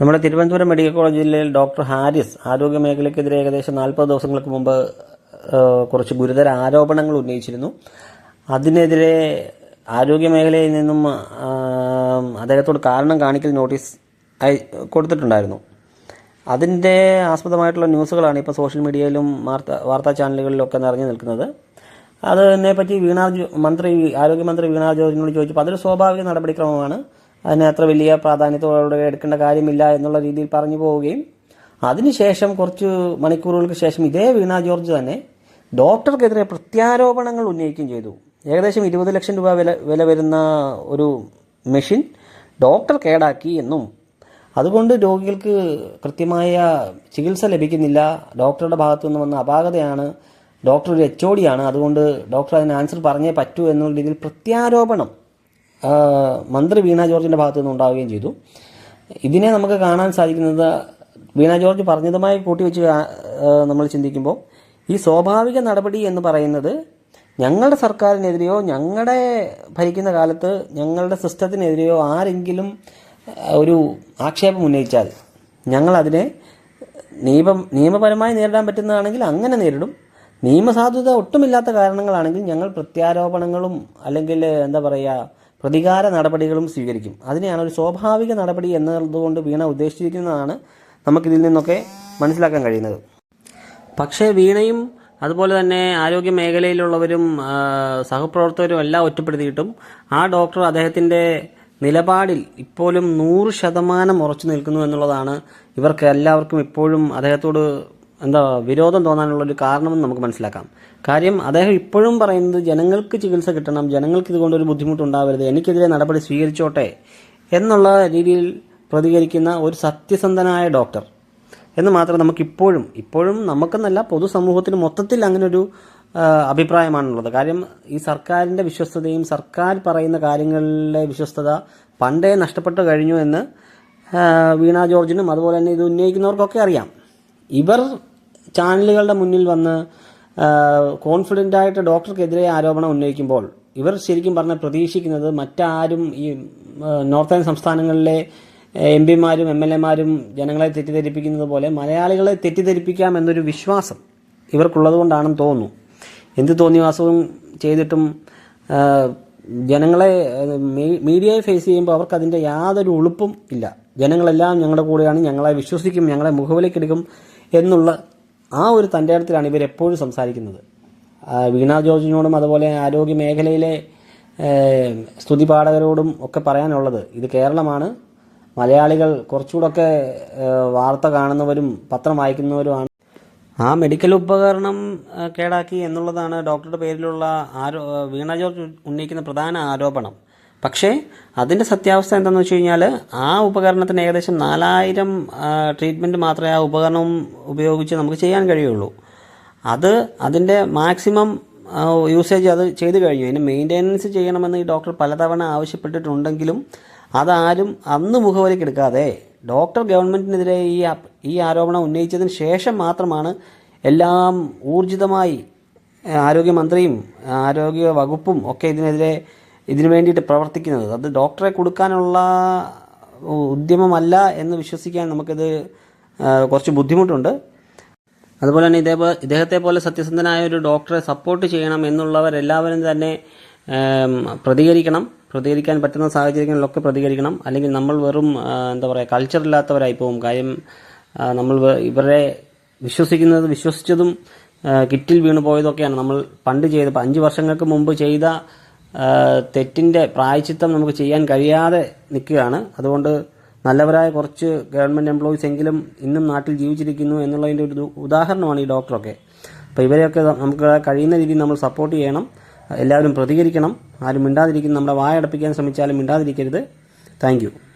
നമ്മുടെ Thiruvananthapuram medical college ജില്ലയിൽ doctor Haris ആരോഗ്യ മേഖലയ്ക്കെതിരെ ഏകദേശം നാൽപ്പത് ദിവസങ്ങൾക്ക് മുമ്പ് കുറച്ച് ഗുരുതര ആരോപണങ്ങൾ ഉന്നയിച്ചിരുന്നു. അതിനെതിരെ ആരോഗ്യ മേഖലയിൽ നിന്നും അദ്ദേഹത്തോട് കാരണം കാണിക്കൽ നോട്ടീസ് അയ- കൊടുത്തിട്ടുണ്ടായിരുന്നു. അതിന്റെ ആസ്പദമായിട്ടുള്ള ന്യൂസുകളാണ് ഇപ്പോൾ സോഷ്യൽ മീഡിയയിലും വാർത്ത വാർത്താ ചാനലുകളിലൊക്കെ നിറഞ്ഞു നിൽക്കുന്നത്. അതിനെപ്പറ്റി വീണാ മന്ത്രി ആരോഗ്യമന്ത്രി വീണാ ജോർജിനോട് ചോദിച്ചപ്പോൾ അതൊരു സ്വാഭാവിക നടപടിക്രമമാണ്. അതിന് അത്ര വലിയ പ്രാധാന്യത്തോടെ എടുക്കേണ്ട കാര്യമില്ല എന്നുള്ള രീതിയിൽ പറഞ്ഞു പോവുകയും അതിനുശേഷം കുറച്ച് മണിക്കൂറുകൾക്ക് ശേഷം ഇതേ വീണ ജോർജ് തന്നെ ഡോക്ടർക്കെതിരെ പ്രത്യാരോപണങ്ങൾ ഉന്നയിക്കുകയും ചെയ്തു. ഏകദേശം ഇരുപത് ലക്ഷം രൂപ വില വില വരുന്ന ഒരു മെഷീൻ ഡോക്ടർ കേടാക്കി എന്നും അതുകൊണ്ട് രോഗികൾക്ക് കൃത്യമായ ചികിത്സ ലഭിക്കുന്നില്ല ഡോക്ടറുടെ ഭാഗത്തു നിന്ന് വന്ന അപാകതയാണ് ഡോക്ടർ ഒരു എച്ച് ആണ് അതുകൊണ്ട് ഡോക്ടർ അതിന് ആൻസർ പറഞ്ഞേ പറ്റൂ എന്നുള്ള രീതിയിൽ പ്രത്യാരോപണം മന്ത്രി വീണ ജോർജിന്റെ ഭാഗത്തു നിന്ന് ഉണ്ടാവുകയും ചെയ്തു. ഇതിനെ നമുക്ക് കാണാൻ സാധിക്കുന്നത് വീണ ജോർജ് പറഞ്ഞതുമായി കൂട്ടിവെച്ച് നമ്മൾ ചിന്തിക്കുമ്പോൾ ഈ സ്വാഭാവിക നടപടി എന്ന് പറയുന്നത് ഞങ്ങളുടെ സർക്കാരിനെതിരെയോ ഞങ്ങളുടെ ഭരിക്കുന്ന കാലത്ത് ഞങ്ങളുടെ സിസ്റ്റത്തിനെതിരെയോ ആരെങ്കിലും ഒരു ആക്ഷേപം ഉന്നയിച്ചാൽ ഞങ്ങളതിനെ നിയമം നിയമപരമായി നേരിടാൻ പറ്റുന്നതാണെങ്കിൽ അങ്ങനെ നേരിടും. നിയമസാധുത ഒട്ടുമില്ലാത്ത കാരണങ്ങളാണെങ്കിൽ ഞങ്ങൾ പ്രത്യാരോപണങ്ങളും അല്ലെങ്കിൽ എന്താ പറയുക പ്രതികാര നടപടികളും സ്വീകരിക്കും. അതിനെയാണ് ഒരു സ്വാഭാവിക നടപടി എന്നതുകൊണ്ട് വീണ ഉദ്ദേശിച്ചിരിക്കുന്നതാണ് നമുക്കിതിൽ നിന്നൊക്കെ മനസ്സിലാക്കാൻ കഴിയുന്നത്. പക്ഷേ വീണയും അതുപോലെ തന്നെ ആരോഗ്യ മേഖലയിലുള്ളവരും സഹപ്രവർത്തകരും എല്ലാം ഒറ്റപ്പെടുത്തിയിട്ടും ആ ഡോക്ടർ അദ്ദേഹത്തിന്റെ നിലപാടിൽ ഇപ്പോഴും നൂറ് ശതമാനം ഉറച്ചു നിൽക്കുന്നു എന്നുള്ളതാണ് ഇവർക്ക് എല്ലാവർക്കും ഇപ്പോഴും അദ്ദേഹത്തോട് എന്താ വിരോധം തോന്നാനുള്ള ഒരു കാരണമെന്ന് നമുക്ക് മനസ്സിലാക്കാം. കാര്യം അദ്ദേഹം ഇപ്പോഴും പറയുന്നത് ജനങ്ങൾക്ക് ചികിത്സ കിട്ടണം ജനങ്ങൾക്ക് ഇതുകൊണ്ടൊരു ബുദ്ധിമുട്ടുണ്ടാവരുത് എനിക്കെതിരെ നടപടി സ്വീകരിച്ചോട്ടെ എന്നുള്ള രീതിയിൽ പ്രതികരിക്കുന്ന ഒരു സത്യസന്ധനായ ഡോക്ടർ. എന്ന് മാത്രം നമുക്കിപ്പോഴും ഇപ്പോഴും നമുക്കെന്നല്ല പൊതുസമൂഹത്തിന് മൊത്തത്തിൽ അങ്ങനെ ഒരു ആ, അഭിപ്രായമാണുള്ളത്. കാര്യം ഈ സർക്കാരിന്റെ വിശ്വസ്തതയും സർക്കാർ പറയുന്ന കാര്യങ്ങളിലെ വിശ്വസ്തത പണ്ടേ നഷ്ടപ്പെട്ടു കഴിഞ്ഞു എന്ന് വീണ ജോർജിനും അതുപോലെ തന്നെ ഇത് ഉന്നയിക്കുന്നവർക്കൊക്കെ അറിയാം. ഇവർ ചാനലുകളുടെ മുന്നിൽ വന്ന് കോൺഫിഡന്റ് ആയിട്ട് ഡോക്ടർക്കെതിരെ ആരോപണം ഉന്നയിക്കുമ്പോൾ ഇവർ ശരിക്കും പറഞ്ഞാൽ പ്രതീക്ഷിക്കുന്നത് മറ്റാരും ഈ നോർത്തേൺ സംസ്ഥാനങ്ങളിലെ എം പിമാരും എം എൽ എമാരും ജനങ്ങളെ തെറ്റിദ്ധരിപ്പിക്കുന്നത് പോലെ മലയാളികളെ തെറ്റിദ്ധരിപ്പിക്കാം എന്നൊരു വിശ്വാസം ഇവർക്കുള്ളത് കൊണ്ടാണെന്ന് തോന്നുന്നു. എന്ത് തോന്നിവാസവും ചെയ്തിട്ടും ജനങ്ങളെ മീഡിയയെ ഫേസ് ചെയ്യുമ്പോൾ അവർക്ക് അതിന്റെ യാതൊരു ഉളുപ്പും ഇല്ല. ജനങ്ങളെല്ലാം ഞങ്ങളുടെ കൂടെയാണ് ഞങ്ങളെ വിശ്വസിക്കും ഞങ്ങളെ മുഖവിലേക്കെടുക്കും എന്നുള്ള ആ ഒരു തന്റെ ഇവർ എപ്പോഴും സംസാരിക്കുന്നത്. വീണ ജോർജിനോടും അതുപോലെ ആരോഗ്യ മേഖലയിലെ സ്തുതി സ്തുതിപാഠകരോടും ഒക്കെ പറയാനുള്ളത് ഇത് കേരളമാണ്. മലയാളികൾ കുറച്ചുകൂടൊക്കെ വാർത്ത കാണുന്നവരും പത്രം വായിക്കുന്നവരുമാണ്. ആ മെഡിക്കൽ ഉപകരണം കേടാക്കി എന്നുള്ളതാണ് ഡോക്ടറുടെ പേരിലുള്ള ആരോ വീണ ജോർജ് ഉന്നയിക്കുന്ന പ്രധാന ആരോപണം. പക്ഷേ അതിന്റെ സത്യാവസ്ഥ എന്താണെന്ന് വെച്ച് കഴിഞ്ഞാൽ ആ ഉപകരണത്തിന് ഏകദേശം നാലായിരം ട്രീറ്റ്മെന്റ് മാത്രമേ ആ ഉപകരണം ഉപയോഗിച്ച് നമുക്ക് ചെയ്യാൻ കഴിയുള്ളൂ. അത് അതിന്റെ മാക്സിമം യൂസേജ് അത് ചെയ്തു കഴിഞ്ഞു. അതിന് മെയിന്റെനൻസ് ചെയ്യണമെന്ന് ഈ ഡോക്ടർ പലതവണ ആവശ്യപ്പെട്ടിട്ടുണ്ടെങ്കിലും അതാരും അന്ന് മുഖവരയ്ക്ക് എടുക്കാതെ ഡോക്ടർ ഗവൺമെന്റിനെതിരെ ഈ ഈ ആരോപണം ഉന്നയിച്ചതിന് ശേഷം മാത്രമാണ് എല്ലാം ഊർജിതമായി ആരോഗ്യമന്ത്രിയും ആരോഗ്യ വകുപ്പും ഒക്കെ ഇതിനെതിരെ ഇതിനു വേണ്ടിയിട്ട് പ്രവർത്തിക്കുന്നത്. അത് ഡോക്ടറെ കൊടുക്കാനുള്ള ഉദ്യമമല്ല എന്ന് വിശ്വസിക്കാൻ നമുക്കിത് കുറച്ച് ബുദ്ധിമുട്ടുണ്ട്. അതുപോലെ തന്നെ ഇതേപോലെ ഇദ്ദേഹത്തെ പോലെ സത്യസന്ധനായ ഒരു ഡോക്ടറെ സപ്പോർട്ട് ചെയ്യണം എന്നുള്ളവരെല്ലാവരും തന്നെ പ്രതികരിക്കണം. പ്രതികരിക്കാൻ പറ്റുന്ന സാഹചര്യങ്ങളിലൊക്കെ പ്രതികരിക്കണം. അല്ലെങ്കിൽ നമ്മൾ വെറും എന്താ പറയുക കൾച്ചർ ഇല്ലാത്തവരായി പോകും കാര്യം നമ്മൾ ഇവരെ വിശ്വസിക്കുന്നത് വിശ്വസിച്ചതും കിറ്റിൽ വീണു പോയതൊക്കെയാണ് നമ്മൾ പണ്ട് ചെയ്ത അഞ്ച് വർഷങ്ങൾക്ക് മുമ്പ് ചെയ്ത തെറ്റിന്റെ പ്രായച്ചിത്തം നമുക്ക് ചെയ്യാൻ കഴിയാതെ നിൽക്കുകയാണ്. അതുകൊണ്ട് നല്ലവരായ കുറച്ച് ഗവൺമെന്റ് എംപ്ലോയീസ് എങ്കിലും ഇന്നും നാട്ടിൽ ജീവിച്ചിരിക്കുന്നു എന്നുള്ളതിന്റെ ഒരു ഉദാഹരണമാണ് ഈ ഡോക്ടറൊക്കെ. അപ്പോൾ ഇവരെയൊക്കെ നമുക്ക് കഴിയുന്ന രീതിയിൽ നമ്മൾ സപ്പോർട്ട് ചെയ്യണം. എല്ലാവരും പ്രതികരിക്കണം. ആരും മിണ്ടാതിരിക്കുന്ന. നമ്മുടെ വായടപ്പിക്കാൻ ശ്രമിച്ചാലും മിണ്ടാതിരിക്കരുത്. താങ്ക്